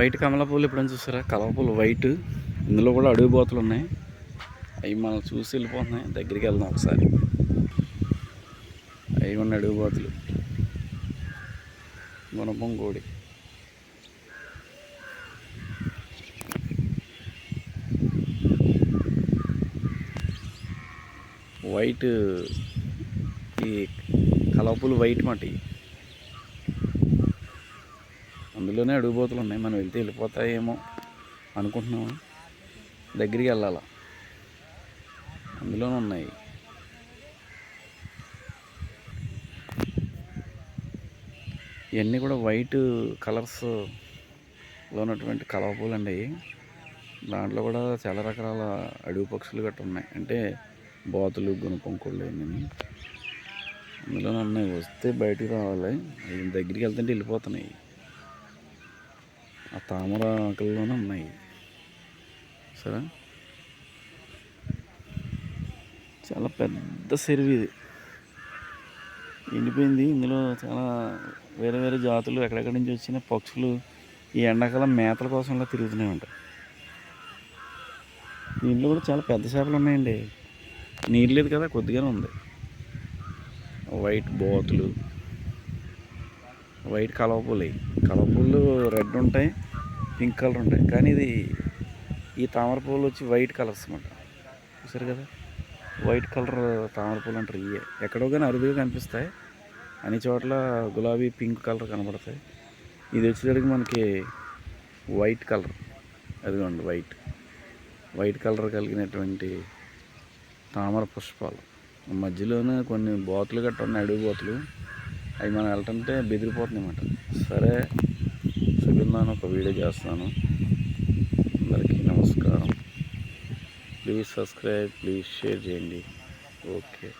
White కమల పూలు ఎప్పుడైనా చూసారా? కలవ పూలు వైట్. ఇందులో కూడా అడుగు బోతులు ఉన్నాయి. అవి మనం చూసి వెళ్ళిపోతున్నాయి. దగ్గరికి వెళ్దాం ఒకసారి. అవి ఉన్న అడుగు బోతులు. గుణపం కోడి. వైట్ ఈ కలవపూలు వైట్ మాట ఇవి. అందులోనే అడుగుబోతులు ఉన్నాయి. మనం వెళ్తే వెళ్ళిపోతాయేమో అనుకుంటున్నాము? దగ్గరికి వెళ్ళాలా? అందులోనే ఉన్నాయి. ఇవన్నీ కూడా వైట్ కలర్స్లో ఉన్నటువంటి కలవ పూలు అండి దాంట్లో కూడా చాలా రకాల అడవి పక్షులు గట్రా ఉన్నాయి. అంటే బాతులు గుణపంకుళ్ళు అన్నీ అందులోనే ఉన్నాయి. వస్తే బయటికి రావాలి. అవి దగ్గరికి వెళ్తుంటే వెళ్ళిపోతున్నాయి. ఆ తామర ఆకుల్లోనే ఉన్నాయి. సరే? చాలా పెద్ద చెరువు ఇది. ఎండిపోయింది. ఇందులో చాలా వేరే వేరే జాతులు ఎక్కడెక్కడి నుంచి వచ్చిన పక్షులు ఈ ఎండాకాలం మేతల కోసం ఇలా తిరుగుతూనే ఉంటాయి దీంట్లో కూడా చాలా పెద్ద చేపలు ఉన్నాయండి. నీరు లేదు కదా కొద్దిగానే ఉంది. వైట్ బోతులు వైట్ కలవపూలు కలవ కలవపూలు రెడ్ ఉంటాయి పింక్ కలర్ ఉంటాయి. కానీ ఇది ఈ తామర పూలు వచ్చి వైట్ కలర్స్ అనమాట చూసారు కదా? వైట్ కలర్ తామర పూలు అంటారు ఇవే ఎక్కడో కానీ అరుదుగా కనిపిస్తాయి. అన్ని చోట్ల గులాబీ పింక్ కలర్ కనబడతాయి. ఇది వచ్చేసరికి మనకి వైట్ కలర్. అదిగోండి వైట్. వైట్ కలర్ కలిగినటువంటి తామర పుష్పాలు. మధ్యలోనే కొన్ని బోతులు గట్ట ఉన్నాయి అడుగు బోతులు. అవి మనం వెళ్తుంటే బెదిరిపోతున్నాయి అనమాట సరే చూపిందాను ఒక వీడియో చేస్తాను. అందరికీ నమస్కారం. ప్లీజ్ సబ్స్క్రైబ్ ప్లీజ్ షేర్ చేయండి. ఓకే.